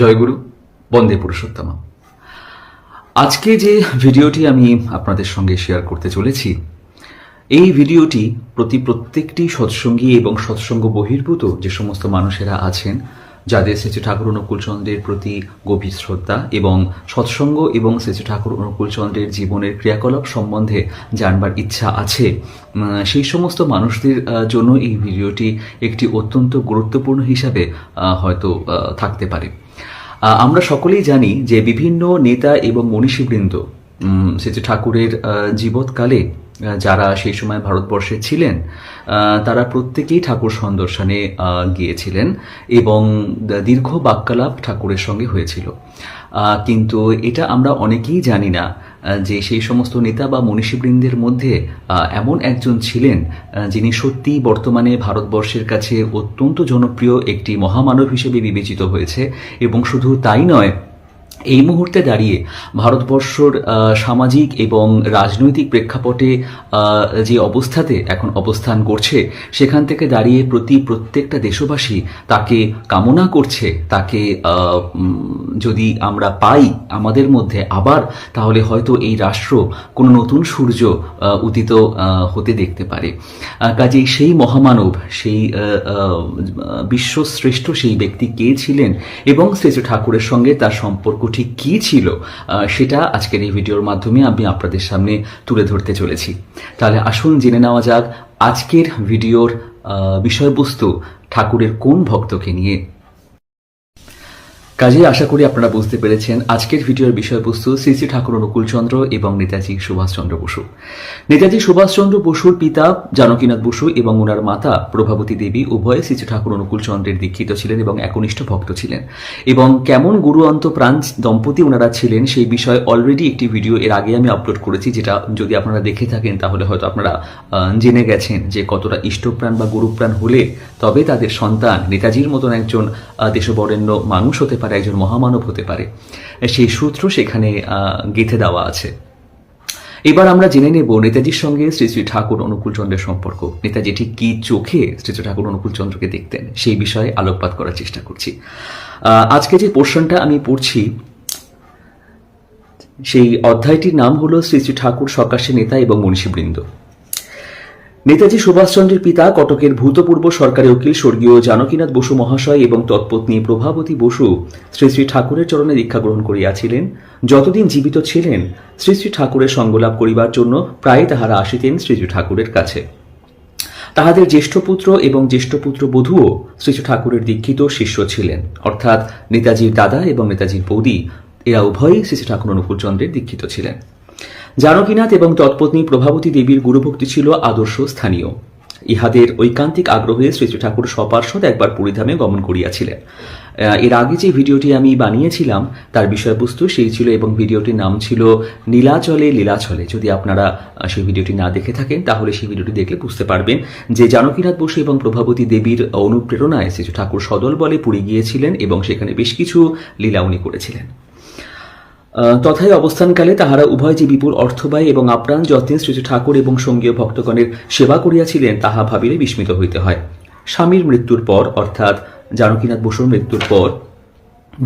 জয়গুরু, বন্দে পুরুষোত্তমা। আজকে যে ভিডিওটি আমি আপনাদের সঙ্গে শেয়ার করতে চলেছি, এই ভিডিওটি প্রতি প্রত্যেকটি সৎসঙ্গী এবং সৎসঙ্গ বহির্ভূত যে সমস্ত মানুষেরা আছেন, যাদের শ্রী ঠাকুর অনুকূলচন্দ্রের প্রতি গভীর শ্রদ্ধা এবং সৎসঙ্গ এবং শ্রী ঠাকুর অনুকূলচন্দ্রের জীবনের ক্রিয়াকলাপ সম্বন্ধে জানবার ইচ্ছা আছে সেই সমস্ত মানুষদের জন্য এই ভিডিওটি একটি অত্যন্ত গুরুত্বপূর্ণ হিসাবে হয়তো থাকতে পারে। আমরা সকলেই জানি যে বিভিন্ন নেতা এবং মনীষীবৃন্দ সে যে ঠাকুরের জীবৎকালে যারা সেই সময় ভারতবর্ষে ছিলেন তারা প্রত্যেকেই ঠাকুর সন্দর্শনে গিয়েছিলেন এবং দীর্ঘ বাক্যালাপ ঠাকুরের সঙ্গে হয়েছিল। কিন্তু এটা আমরা অনেকেই জানি না যে সেই সমস্ত নেতা বা মনীষীবৃন্দের মধ্যে এমন একজন ছিলেন যিনি সত্যিই বর্তমানে ভারতবর্ষের কাছে অত্যন্ত জনপ্রিয় একটি মহামানব হিসেবে বিবেচিত হয়েছে। এবং শুধু তাই নয় এই মুহূর্তে দাঁড়িয়ে ভারতবর্ষর সামাজিক এবং রাজনৈতিক প্রেক্ষাপটে যে অবস্থাতে এখন অবস্থান করছে, সেখান থেকে দাঁড়িয়ে প্রতি প্রত্যেকটা দেশবাসী তাকে কামনা করছে, তাকে যদি আমরা পাই আমাদের মধ্যে আবার, তাহলে হয়তো এই রাষ্ট্র কোনো নতুন সূর্য উদিত হতে দেখতে পারে। কাজেই সেই মহামানব, সেই বিশ্বশ্রেষ্ঠ সেই ব্যক্তি কে ছিলেন এবং শ্রী শ্রী ঠাকুরের সঙ্গে তার সম্পর্ক ঠিক কি ছিল সেটা আজকের এই ভিডিওর মাধ্যমে আমি আপনাদের সামনে তুলে ধরতে চলেছি। তাহলে আসুন জেনে নেওয়া যাক আজকের ভিডিওর বিষয়বস্তু ঠাকুরের কোন ভক্তকে নিয়ে কাজেই আশা করি আপনারা বুঝতে পেরেছেন আজকের ভিডিওর বিষয়বস্তু শ্রী শ্রী ঠাকুর অনুকূলচন্দ্র এবং নেতাজি সুভাষচন্দ্র বসু। নেতাজি সুভাষচন্দ্র বসুর পিতা জানকীনাথ বসু এবং ওনার মাতা প্রভাবতী দেবী উভয়ে শ্রী শ্রী ঠাকুর অনুকূলচন্দ্রের দীক্ষিত ছিলেন এবং একনিষ্ঠ ভক্ত ছিলেন। এবং কেমন গুরু অন্ত প্রাণ দম্পতি ওনারা ছিলেন সেই বিষয়ে অলরেডি একটি ভিডিও এর আগে আমি আপলোড করেছি যেটা যদি আপনারা দেখে থাকেন তাহলে হয়তো আপনারা জেনে গেছেন যে কতটা ইষ্টপ্রাণ বা গুরুপ্রাণ হলে তবে তাদের সন্তান নেতাজির মতন একজন দেশবরেণ্য মানুষ হতে পারে। একজন মহামানব হতে পারে। সেই সূত্র সেখানে গেঁথে দেওয়া আছে। এবার আমরা জেনে নেব নেতাজির সঙ্গে শ্রী শ্রী ঠাকুর অনুকূলচন্দ্রের সম্পর্ক। নেতাজি ঠিক কি চোখে শ্রী শ্রী ঠাকুর অনুকূলচন্দ্রকে দেখতেন? সেই বিষয়ে আলোকপাত করার চেষ্টা করছি। আজকে যে পোর্শনটা আমি পড়ছি, সেই অধ্যায়টির নাম হলো শ্রী শ্রী ঠাকুর সকাশে নেতা এবং মনীষীবৃন্দ নেতাজি সুভাষচন্দ্রের পিতা কটকের ভূতপূর্ব সরকারি উকিল স্বর্গীয় জানকীনাথ বসু মহাশয় এবং তৎপত্নী প্রভাবতী বসু শ্রী শ্রী ঠাকুরের চরণে দীক্ষা গ্রহণ করিয়াছিলেন। যতদিন জীবিত ছিলেন, শ্রী শ্রী ঠাকুরের সঙ্গলাভ করিবার জন্য প্রায় তাহারা আসিতেন শ্রী শ্রী ঠাকুরের কাছে। তাহাদের জ্যেষ্ঠ পুত্র এবং জ্যেষ্ঠ পুত্র বধূও শ্রী ঠাকুরের দীক্ষিত শিষ্য ছিলেন। অর্থাৎ নেতাজির দাদা এবং নেতাজির বৌদি, এরা উভয়ই শ্রী শ্রী ঠাকুর অনুকূলচন্দ্রের দীক্ষিত ছিলেন। জানকীনাথ এবং তৎপত্নী প্রভাবতী দেবীর গুরুভক্তি ছিল আদর্শ স্থানীয়। ইহাদের ঐকান্তিক আগ্রহে শ্রী শ্রী ঠাকুর সপার্শ্বদ একবার পুরীধামে গমন করিয়াছিলেন। এর আগে যে ভিডিওটি আমি বানিয়েছিলাম, তার বিষয়বস্তু সেই ছিল এবং ভিডিওটির নাম ছিল নীলাচলে লীলাচলে। যদি আপনারা সেই ভিডিওটি না দেখে থাকেন, তাহলে সেই ভিডিওটি দেখলে বুঝতে পারবেন যে জানকীনাথ বসু এবং প্রভাবতী দেবীর অনুপ্রেরণায় শ্রী ঠাকুর সদল বলে পুরী গিয়েছিলেন এবং সেখানে বেশ কিছু লীলা উনি করেছিলেন। তথায় অবস্থানকালে তাহারা উভয় যে বিপুল অর্থব্যয় এবং আপ্রাণ যত্নে শ্রী ঠাকুর এবং সঙ্গীয় ভক্তগণের সেবা করিয়াছিলেন, তাহা ভাবিলে বিস্মিত হইতে হয়। স্বামীর মৃত্যুর পর, অর্থাৎ জানকীনাথ বসুর মৃত্যুর পর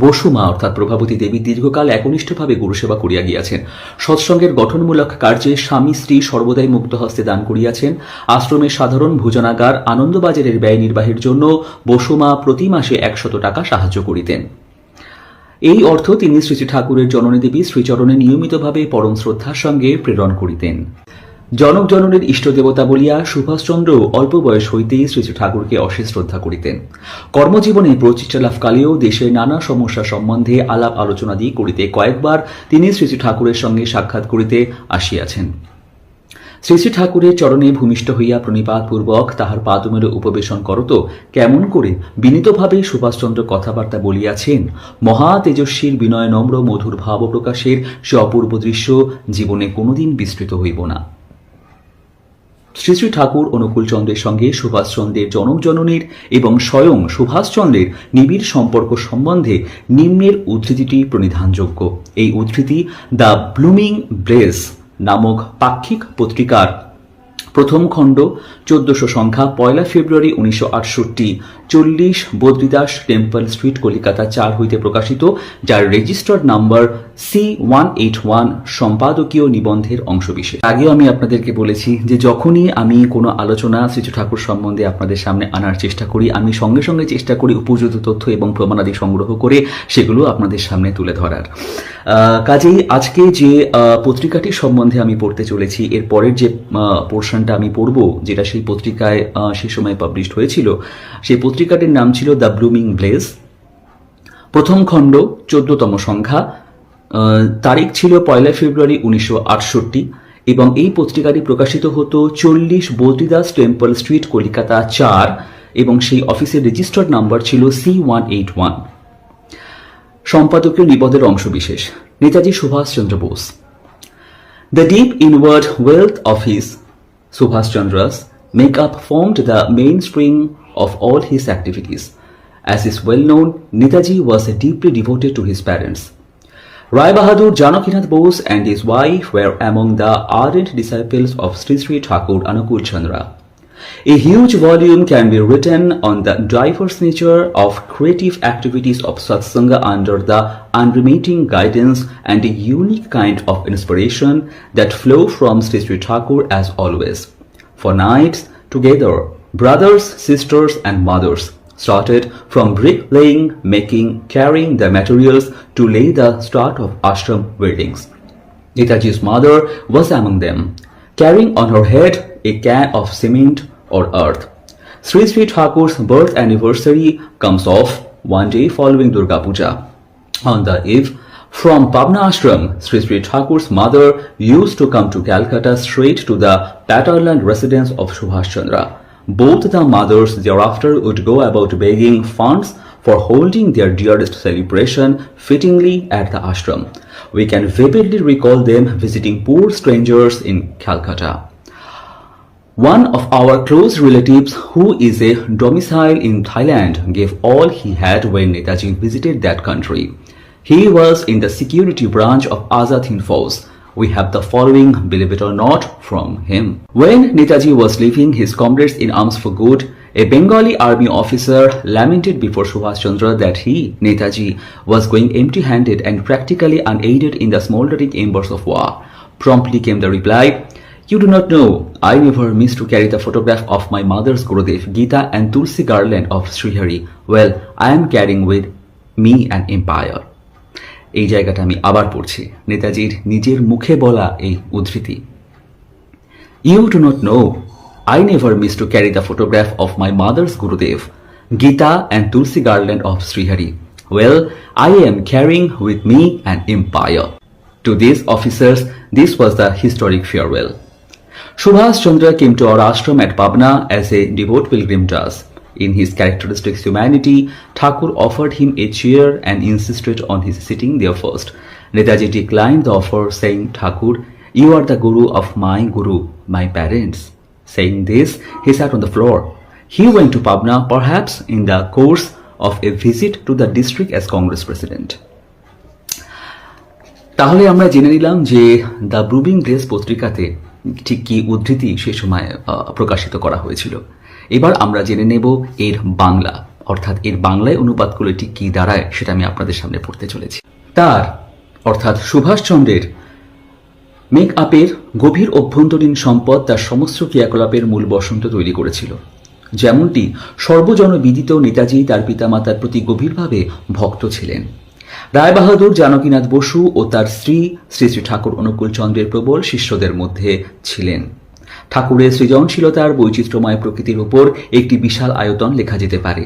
বসুমা অর্থাৎ প্রভাবতী দেবী, দীর্ঘকাল একনিষ্ঠভাবে গুরুসেবা করিয়া গিয়াছেন। সৎসঙ্গের গঠনমূলক কার্যে স্বামী স্ত্রী সর্বদাই মুক্ত হস্তে দান করিয়াছেন। আশ্রমের সাধারণ ভোজনাগার, আনন্দবাজারের ব্যয় নির্বাহের জন্য বসুমা প্রতি মাসে একশত টাকা সাহায্য করিতেন। এই অর্থ তিনি শ্রী ঠাকুরের জননী দেবী শ্রীচরণে নিয়মিতভাবে পরম শ্রদ্ধার সঙ্গে প্রেরণ করিতেন। জনক জননের ইষ্টদেবতা বলিয়া সুভাষচন্দ্র অল্প বয়স হইতেই শ্রী শ্রী ঠাকুরকে অশেষ শ্রদ্ধা করিতেন। কর্মজীবনে প্রতিষ্ঠা লাভকালেও দেশের নানা সমস্যা সম্বন্ধে আলাপ আলোচনা দিয়ে করিতে কয়েকবার তিনি শ্রী শ্রী ঠাকুরের সঙ্গে সাক্ষাৎ করিতে আসিয়াছেন। শ্রী শ্রী ঠাকুরের চরণে ভূমিষ্ঠ হইয়া প্রণিপাত পূর্বক তাহার পাদমের উপবেশন করত কেমন করে? বিনীতভাবে সুভাষচন্দ্র কথাবার্তা বলিয়াছেন, মহা তেজস্বীর বিনয় নম্র মধুর ভাব প্রকাশের সে অপূর্ব দৃশ্য জীবনে কোনোদিন বিস্তৃত হইব না। শ্রী শ্রী ঠাকুর অনুকূলচন্দ্রের সঙ্গে সুভাষচন্দ্রের জনক জননীর এবং স্বয়ং সুভাষচন্দ্রের নিবিড় সম্পর্ক সম্বন্ধে নিম্নের উদ্ধৃতিটি প্রণিধানযোগ্য। এই উদ্ধৃতি দ্য ব্লুমিং ব্লেস নামক পাক্ষিক পত্রিকার প্রথম খণ্ড, চোদ্দশো সংখ্যা, পয়লা ফেব্রুয়ারি উনিশশো আটষট্টি, চল্লিশ বদ্রিদাস টেম্পল স্ট্রিট, কলিকাতা চার হইতে প্রকাশিত, যার registered number C one eight one সম্পাদকীয় নিবন্ধের অংশবিশেষ। আগেও আমি আপনাদেরকে বলেছি যে যখনই আমি কোনো আলোচনা শ্রী ঠাকুর সম্বন্ধে আপনাদের সামনে আনার চেষ্টা করি আমি সঙ্গে সঙ্গে চেষ্টা করি উপযুক্ত তথ্য এবং প্রমাণাদি সংগ্রহ করে সেগুলো আপনাদের সামনে তুলে ধরার। কাজেই আজকে যে আহ, পত্রিকাটির সম্বন্ধে আমি পড়তে চলেছি এর পরের যে পোর্শনটা আমি পড়ব যেটা সেই পত্রিকায় সে সময় পাবলিশড হয়েছিল সেই পত্রিকাটির নাম ছিল দ্য ব্লুমিং ব্লেজ। প্রথম খণ্ড চোদ্দতম সংখ্যা। তারিখ ছিল পয়লা ফেব্রুয়ারি উনিশশো আটষট্টি এবং এই পত্রিকাটি প্রকাশিত হতো চল্লিশ বদ্রিদাস টেম্পল স্ট্রিট, কলিকাতা চার এবং সেই অফিসের রেজিস্টার্ড নাম্বার ছিল সি ওয়ান এইট ওয়ান সম্পাদকীয় নিবদের অংশবিশেষ, Netaji Subhas Chandra Bose. The deep inward wealth office Subhas Chandra's makeup formed the main string of all his activities as is well known Netaji was a deeply devoted to his parents Rai Bahadur Janakinath Bose and his wife were among the ardent disciples of Sri Sri Thakur Anukul Chandra. A huge volume can be written on the diverse nature of creative activities of satsanga under the unremitting guidance and a unique kind of inspiration that flow from Sri Sri Thakur as always. For nights together, brothers, sisters, and mothers started from bricklaying, making, carrying the materials to lay the start of ashram buildings. Netaji's mother was among them, carrying on her head a can of cement or earth. Sri Sri Thakur's birth anniversary comes off one day following Durga Puja. On the eve, from Pabna Ashram, Sri Sri Thakur's mother used to come to Calcutta straight to the paternal residence of Subhash Chandra. Both the mothers thereafter would go about begging funds for holding their dearest celebration fittingly at the ashram. We can vividly recall them visiting poor strangers in Calcutta. One of our close relatives, who is a domicile in Thailand, gave all he had when Netaji visited that country. He was in the security branch of Azad Hind Force. We have the following, believe it or not, from him. When Netaji was leaving his comrades in arms for good, a Bengali army officer lamented before Subhash Chandra that he, Netaji, was going empty-handed and practically unaided in the smoldering embers of war. Promptly came the reply, you do not know, I never missed to carry the photograph of my mother's Gurudev, Gita and Tulsi garland of Srihari. Well, I am carrying with me an empire. এই জায়গাটা আমি আবার পড়ছি। নেতাজির নিজের মুখে বলা এই উদ্ধৃতি। You do not know I never miss to carry the photograph of my mother's Gurudev Gita and tulsi garland of Shrihari well I am carrying with me an empire to this officers this was the historic farewell Subhas Chandra came to our ashram at Pabna as a devout pilgrim does. In his characteristic humanity, Thakur offered him a chair and insisted on his sitting there first. Netaji declined the offer, saying, Thakur, you are the guru of my guru, my parents. Saying this, he sat on the floor. He went to Pabna, perhaps in the course of a visit to the district as Congress president. তাহলে আমরা জেনে নিলাম যে the ব্রুবিং grace পত্রিকাতে ঠিক কি উদ্ধৃতি সে সময় প্রকাশিত করা হয়েছিল এবার আমরা জেনে নেব এর বাংলা। অর্থাৎ এর বাংলায় অনুবাদ করলে ঠিক কি দাঁড়ায় সেটা আমি আপনাদের সামনে পড়তে চলেছি। তার, অর্থাৎ সুভাষচন্দ্রের, মেক আপের গভীর অভ্যন্তরীণ সম্পদ তার সমস্ত ক্রিয়াকলাপের মূল বসন্ত তৈরি করেছিল। যেমনটি সর্বজনবিদিত নেতাজি তার পিতামাতার প্রতি গভীরভাবে ভক্ত ছিলেন। রায়বাহাদুর, জানকীনাথ বসু ও তার স্ত্রী শ্রী শ্রী ঠাকুর অনুকূল চন্দ্রের প্রবল শিষ্যদের মধ্যে ছিলেন। ঠাকুরের সৃজনশীলতার বৈচিত্র্যময় প্রকৃতির উপর একটি বিশাল আয়তন লেখা যেতে পারে।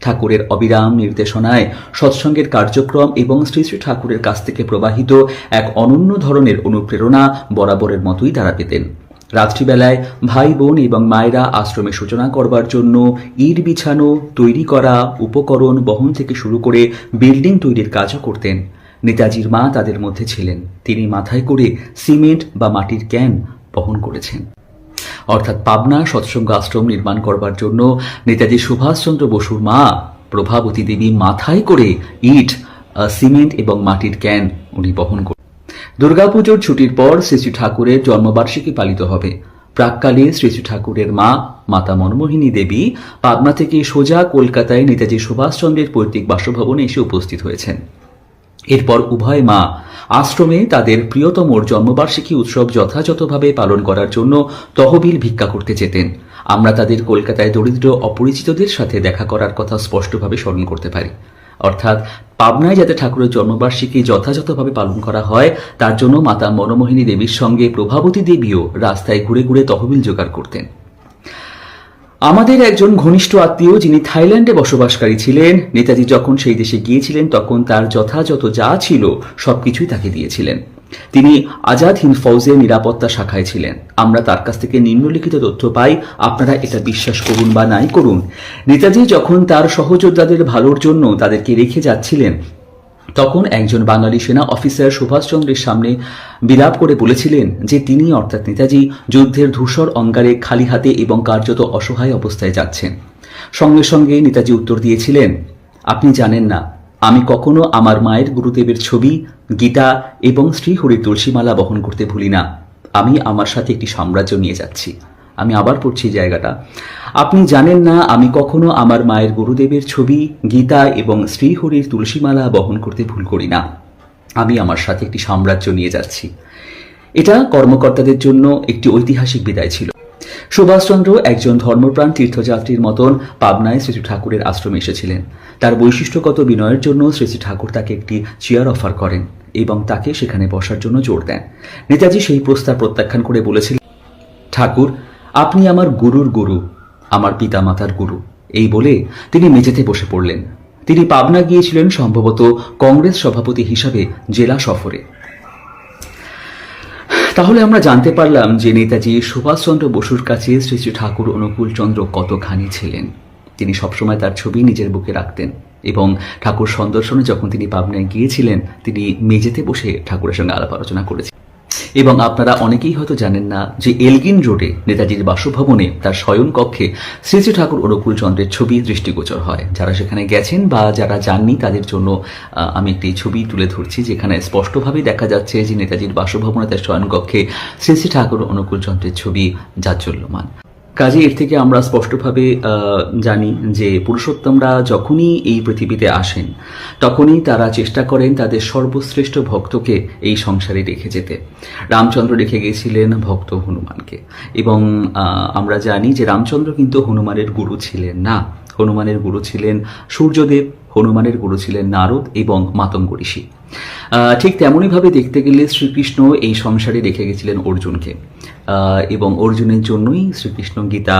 ঠাকুরের অবিরাম নির্দেশনায় সৎসঙ্গের কার্যক্রম এবং শ্রী শ্রী ঠাকুরের কাছ থেকে প্রবাহিত এক অনন্য ধরনের অনুপ্রেরণা বরাবরের মতোই তারা পেতেন। রাত্রিবেলায় ভাই বোন এবং মায়েরা আশ্রমে সূচনা করবার জন্য ইট বিছানো, তৈরি করা, উপকরণ বহন থেকে শুরু করে বিল্ডিং তৈরির কাজও করতেন। নেতাজির মা তাদের মধ্যে ছিলেন। তিনি মাথায় করে সিমেন্ট বা মাটির ক্যান বহন করেছেন। অর্থাৎ পাবনা সৎসঙ্গ আশ্রম নির্মাণ করবার জন্য নেতাজি সুভাষচন্দ্র বসুর মা, প্রভাবতী দেবী মাথায় করে ইট সিমেন্ট এবং মাটির ক্যান উনি বহন করেন দুর্গাপুজোর ছুটির পর শ্রী ঠাকুরের জন্মবার্ষিকী পালিত হবে। প্রাককালে শ্রী ঠাকুরের মা, মাতা মনমোহিনী দেবী, পাবনা থেকে সোজা কলকাতায় নেতাজি সুভাষচন্দ্রের পৈতৃক বাসভবনে এসে উপস্থিত হয়েছেন। এরপর উভয় মা আশ্রমে তাদের প্রিয়তমর জন্মবার্ষিকী উৎসব যথাযথভাবে পালন করার জন্য তহবিল ভিক্ষা করতে যেতেন। আমরা তাদের কলকাতায় দরিদ্র, অপরিচিতদের সাথে দেখা করার কথা স্পষ্টভাবে স্মরণ করতে পারি। অর্থাৎ পাবনায় যাতে ঠাকুরের জন্মবার্ষিকী যথাযথভাবে পালন করা হয়, তার জন্য মাতা মনমোহিনী দেবীর সঙ্গে প্রভাবতী দেবীও রাস্তায় ঘুরে ঘুরে তহবিল জোগাড় করতেন। আমাদের একজন ঘনিষ্ঠ আত্মীয় যিনি থাইল্যান্ডে বসবাসকারী ছিলেন, নেতাজি যখন সেই দেশে গিয়েছিলেন তখন তার যথাযথ যা ছিল সবকিছুই তাকে দিয়েছিলেন। তিনি আজাদ হিন্দ ফৌজের নিরাপত্তা শাখায় ছিলেন। আমরা তার কাছ থেকে নিম্নলিখিত তথ্য পাই, আপনারা এটা বিশ্বাস করুন বা নাই করুন। নেতাজি যখন তার সহযোদ্ধাদের ভালোর জন্য তাদেরকে রেখে যাচ্ছিলেন তখন একজন বাঙালি সেনা অফিসার সুভাষচন্দ্রের সামনে বিলাপ করে বলেছিলেন যে তিনি, অর্থাৎ নেতাজি, যুদ্ধের ধূসর অঙ্গারে খালি হাতে এবং কার্যত অসহায় অবস্থায় যাচ্ছেন। সঙ্গে সঙ্গে নেতাজি উত্তর দিয়েছিলেন, আপনি জানেন না, আমি কখনো আমার মায়ের গুরুদেবের ছবি, গীতা এবং শ্রীহরির তুলসীমালা বহন করতে ভুলি না। আমি আমার সাথে একটি সাম্রাজ্য নিয়ে যাচ্ছি। আমি আবার পড়ছি জায়গাটা। আপনি জানেন না, আমি কখনো আমার মায়ের গুরুদেবের ছবি, গীতা এবং শ্রীহরির তুলসীমালা বহন করতে ভুল করি না। আমি আমার সাথে একটি সাম্রাজ্য নিয়ে যাচ্ছি। এটা কর্মকর্তাদের জন্য একটি ঐতিহাসিক বিদায় ছিল। সুভাষচন্দ্র একজন ধর্মপ্রাণ তীর্থযাত্রীর মতন পাবনায় শ্রী ঠাকুরের আশ্রমে এসেছিলেন। তার বৈশিষ্ট্যগত বিনয়ের জন্য শ্রী ঠাকুর তাকে একটি চেয়ার অফার করেন এবং তাকে সেখানে বসার জন্য জোর দেন। নেতাজি সেই প্রস্তাব প্রত্যাখ্যান করে বলেছিলেন, ঠাকুর আপনি আমার গুরুর গুরু, আমার পিতামাতার গুরু। এই বলে তিনি মেঝেতে বসে পড়লেন। তিনি পাবনা গিয়েছিলেন সম্ভবত কংগ্রেস সভাপতি হিসাবে জেলা সফরে। তাহলে আমরা জানতে পারলাম যে নেতাজি সুভাষচন্দ্র বসুর কাছে শ্রী শ্রী ঠাকুর অনুকূল চন্দ্র কতখানি ছিলেন। তিনি সবসময় তার ছবি নিজের বুকে রাখতেন এবং ঠাকুর সন্দর্শনে যখন তিনি পাবনায় গিয়েছিলেন, তিনি মেঝেতে বসে ঠাকুরের সঙ্গে আলাপ আলোচনা করেছেন এবং আপনারা অনেকেই হয়তো জানেন না যে এলগিন রোডে নেতাজির বাসভবনে তার শয়ন কক্ষে শ্রী শ্রী ঠাকুর অনুকূল চন্দ্রের ছবি দৃষ্টিগোচর হয়, যারা সেখানে গেছেন বা যারা যাননি তাদের জন্য আমি একটি ছবি তুলে ধরছি যেখানে স্পষ্টভাবে দেখা যাচ্ছে যে নেতাজির বাসভবনে তার শয়ন কক্ষে শ্রী শ্রী ঠাকুর অনুকূল চন্দ্রের ছবি জাজ্জল্যমান কাজে এর থেকে আমরা স্পষ্টভাবে জানি যে পুরুষোত্তমরা যখনই এই পৃথিবীতে আসেন, তখনই তারা চেষ্টা করেন তাদের সর্বশ্রেষ্ঠ ভক্তকে এই সংসারে রেখে যেতে। রামচন্দ্র রেখে গিয়েছিলেন ভক্ত হনুমানকে এবং আমরা জানি যে রামচন্দ্র কিন্তু হনুমানের গুরু ছিলেন না। হনুমানের গুরু ছিলেন সূর্যদেব, হনুমানের গুরু ছিলেন নারদ এবং মাতঙ্গ ঋষি। ঠিক তেমনইভাবে দেখতে গেলে শ্রীকৃষ্ণ এই সংসারে রেখে গেছিলেন অর্জুনকে। এবং অর্জুনের জন্যই শ্রীকৃষ্ণ গীতা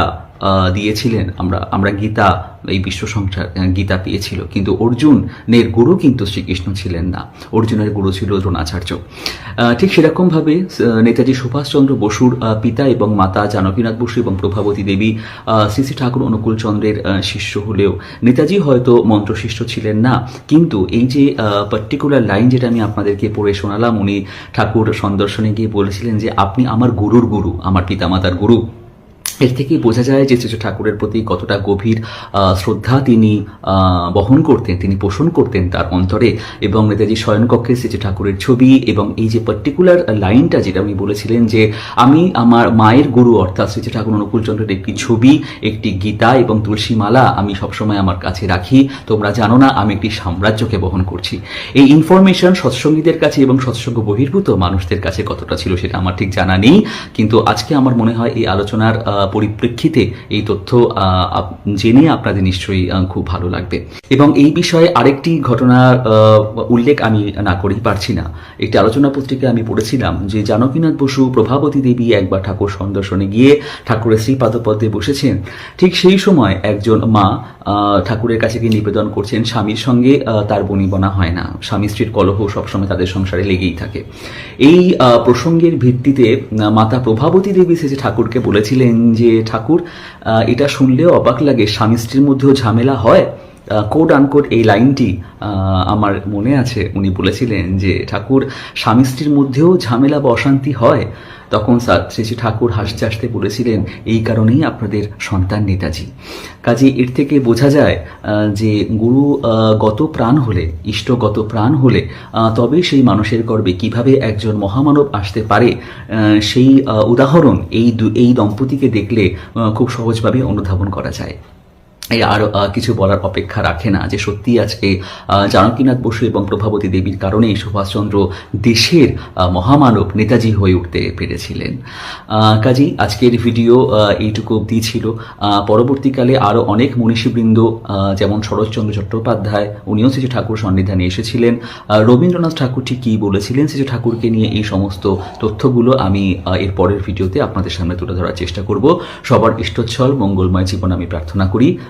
দিয়েছিলেন। আমরা আমরা গীতা, এই বিশ্ব সংসার গীতা পেয়েছিল। কিন্তু অর্জুনের গুরু কিন্তু শ্রীকৃষ্ণ ছিলেন না। অর্জুনের গুরু ছিল দ্রোণাচার্য। ঠিক সেরকমভাবে নেতাজি সুভাষচন্দ্র বসুর পিতা এবং মাতা জানকীনাথ বসু এবং প্রভাবতী দেবী শ্রী শ্রী ঠাকুর অনুকূল চন্দ্রের শিষ্য হলেও নেতাজি হয়তো মন্ত্রশিষ্য ছিলেন না। কিন্তু এই যে পার্টিকুলার লাইন যেটা আমি আপনাদেরকে পড়ে শোনালাম, উনি ঠাকুর সন্দর্শনে গিয়ে বলেছিলেন যে, আপনি আমার গুরুর গুরু, আমার পিতামাতার গুরু। এর থেকেই বোঝা যায় যে শ্রী ঠাকুরের প্রতি কতটা গভীর শ্রদ্ধা তিনি বহন করতেন, তিনি পোষণ করতেন তার অন্তরে। এবং নেতাজি শয়নকক্ষে শ্রী ঠাকুরের ছবি এবং এই যে পার্টিকুলার লাইনটা যেটা উনি বলেছিলেন যে, আমি আমার মায়ের গুরু অর্থাৎ শ্রী ঠাকুর অনুকূলচন্দ্রের একটি ছবি, একটি গীতা এবং তুলসী মালা আমি সবসময় আমার কাছে রাখি। তোমরা জানো না, আমি একটি সাম্রাজ্যকে বহন করছি। এই ইনফরমেশন সৎসঙ্গীদের কাছে এবং সৎসঙ্গ বহির্ভূত মানুষদের কাছে কতটা ছিল সেটা আমার ঠিক জানা নেই। কিন্তু আজকে আমার মনে হয় এই আলোচনার পরিপ্রেক্ষিতে এই তথ্য জেনে আপনাদের নিশ্চয়ই খুব ভালো লাগবে। এবং এই বিষয়ে আরেকটি ঘটনার উল্লেখ আমি না করেই পারছি না। একটি আলোচনা পত্রিকায় আমি পড়েছিলাম যে জানকীনাথ বসু, প্রভাবতী দেবী একবার ঠাকুর সন্দর্শনে গিয়ে ঠাকুরের শ্রীপাদপদ্মে বসেছেন। ঠিক সেই সময় একজন মা ঠাকুরের কাছে গিয়ে নিবেদন করছেন, স্বামীর সঙ্গে তার বনিবনা হয় না। স্বামী স্ত্রীর কলহ সবসময় তাদের সংসারে লেগেই থাকে। এই প্রসঙ্গের ভিত্তিতে মাতা প্রভাবতী দেবী সে ঠাকুরকে বলেছিলেন যে ঠাকুর এটা শুনলেও অবাক লাগে। স্বামী স্ত্রীর মধ্যেও ঝামেলা হয়? কোড আনকোড এই লাইনটি আমার মনে আছে। উনি বলেছিলেন যে, ঠাকুর, স্বামী স্ত্রীর মধ্যেও ঝামেলা বা অশান্তি হয়। তখন শ্রী ঠাকুর হাসতে হাসতে বলেছিলেন, এই কারণেই আপনাদের সন্তান নেতাজি। কাজে এর থেকে বোঝা যায় যে গুরু গত প্রাণ হলে ইষ্টগত প্রাণ হলে তবে সেই মানুষের গর্বে কীভাবে একজন মহামানব আসতে পারে সেই উদাহরণ এই এই দম্পতিকে দেখলে খুব সহজভাবে অনুধাবন করা যায়। এই আর কিছু বলার অপেক্ষা রাখে না যে সত্যি আজকে জানকীনাথ বসু এবং প্রভাবতী দেবীর কারণেই সুভাষচন্দ্র দেশের মহামানব নেতাজি হয়ে উঠতে পেরেছিলেন। কাজেই আজকের ভিডিও এইটুকু অবধি ছিল। পরবর্তীকালে আরও অনেক মনীষীবৃন্দ যেমন শরৎচন্দ্র চট্টোপাধ্যায়, উনিও শ্রী ঠাকুর সন্নিধানে এসেছিলেন। রবীন্দ্রনাথ ঠাকুরটি কী বলেছিলেন, শ্রী ঠাকুরকে নিয়ে এই সমস্ত তথ্যগুলো আমি এর পরের ভিডিওতে আপনাদের সামনে তুলে ধরার চেষ্টা করব। সবার ইষ্টচ্ছল, মঙ্গলময় জীবন আমি প্রার্থনা করি।